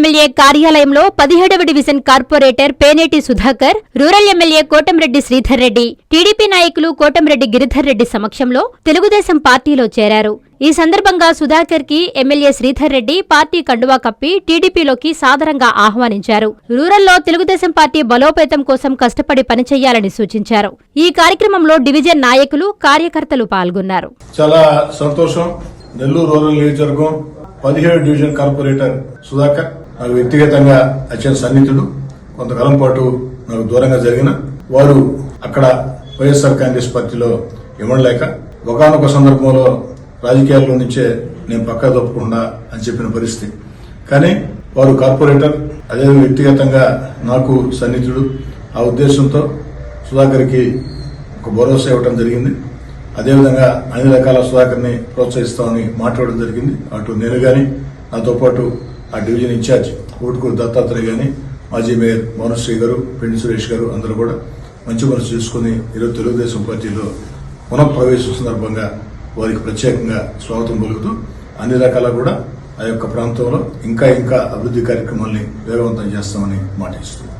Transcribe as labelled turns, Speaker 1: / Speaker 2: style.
Speaker 1: MLA కార్యాలయంలో పదిహేడవ division corporator Peneti Sudhakar rural MLA Kotamreddy Sridhar Reddy TDP నాయకులు కోటంరెడ్డి గిరిధర్ రెడ్డి సమక్షంలో తెలుగుదేశం పార్టీలో చేరారు. ఈ సందర్భంగా సుధాకర్కి ఎమ్మెల్యే శ్రీధర్ రెడ్డి పార్టీ కండువా కప్పి టీడీపీలోకి సాదరంగా ఆహ్వానించారు. రూరల్లో తెలుగుదేశం పార్టీ బలోపేతం కోసం కష్టపడి పనిచేయాలని సూచించారు. ఈ కార్యక్రమంలో డివిజన్ నాయకులు కార్యకర్తలు పాల్గొన్నారు.
Speaker 2: చాలా సంతోషం. నెల్లూరు రూరల్ నియోజకవర్గం పదిహేడు డివిజన్ కార్పొరేటర్ సుధాకర్. నాకు వ్యక్తిగతంగా అత్యంత సన్నిహితుడు. కొంతకాలం పాటు నాకు దూరంగా జరిగిన వారు అక్కడ వైఎస్ఆర్ కాంగ్రెస్ పార్టీలో ఇవ్వలేక ఒకనొక సందర్భంలో రాజకీయాల్లో నుంచే నేను పక్కా తప్పకుండా అని చెప్పిన పరిస్థితి. కానీ వారు కార్పొరేటర్ అదే వ్యక్తిగతంగా నాకు సన్నిహితుడు. ఆ ఉద్దేశంతో సుధాకర్కి ఒక భరోసా ఇవ్వడం జరిగింది. అదేవిధంగా అన్ని రకాల సుధాకర్ని ప్రోత్సహిస్తామని మాట్లాడడం జరిగింది. అటు నేను కానీ నాతో పాటు ఆ డివిజన్ ఇన్ఛార్జ్ ఊటుకూరు దత్తాత్రేయ గాని మాజీ మేయర్ మోనశ్రీ గారు పెండి సురేష్ గారు అందరూ కూడా మంచి మనసు చూసుకుని ఈరోజు తెలుగుదేశం పార్టీలో పునఃప్రవేశం సందర్భంగా వారికి ప్రత్యేకంగా స్వాగతం పలుకుతూ అన్ని రకాల కూడా ఆ యొక్క ప్రాంతంలో ఇంకా ఇంకా అభివృద్ధి కార్యక్రమాల్ని వేగవంతం చేస్తామని మాట ఇస్తున్నాం.